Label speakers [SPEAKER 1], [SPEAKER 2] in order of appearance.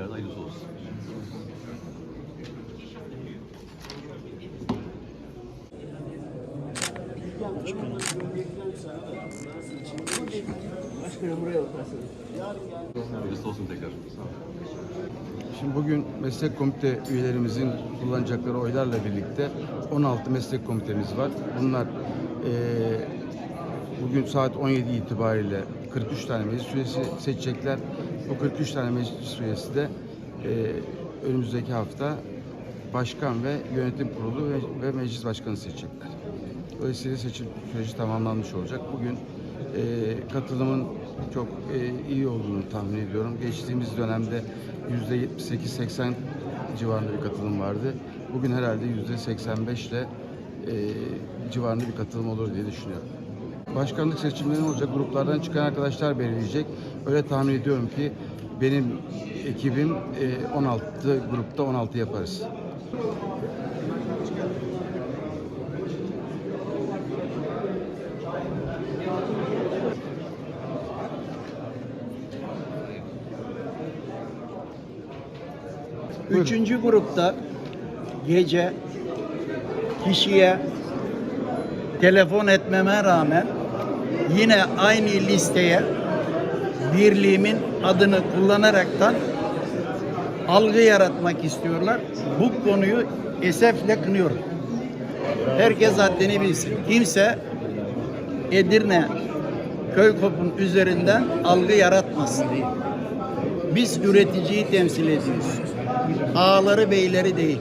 [SPEAKER 1] içeride hayırlısı olsun. Çıkın.
[SPEAKER 2] Şimdi bugün meslek komite üyelerimizin kullanacakları oylarla birlikte 16 meslek komitemiz var. Bunlar eee, bugün saat 17 itibariyle 43 tane meclis üyesi seçecekler. Bu 43 tane meclis üyesi de eee, önümüzdeki hafta başkan ve yönetim kurulu ve, ve meclis başkanı seçecekler. Dolayısıyla seçim süreci tamamlanmış olacak. Bugün eee, katılımın çok eee, iyi olduğunu tahmin ediyorum. Geçtiğimiz dönemde yüzde 78-80 civarında bir katılım vardı. Bugün herhalde yüzde 85 ile eee, civarında bir katılım olur diye düşünüyorum. Başkanlık seçimleri olacak. Gruplardan çıkan arkadaşlar belirleyecek. Öyle tahmin ediyorum ki benim ekibim eee, 16 grupta 16 yaparız.
[SPEAKER 3] Üçüncü grupta gece kişiye telefon etmeme rağmen yine aynı listeye birliğimin adını kullanaraktan algı yaratmak istiyorlar. Bu konuyu esefle kınıyorum. Herkes haddini bilsin. Kimse Edirne Köykop'un üzerinden algı yaratmasın Biz üreticiyi temsil ediyoruz. Ağaları beyleri değil.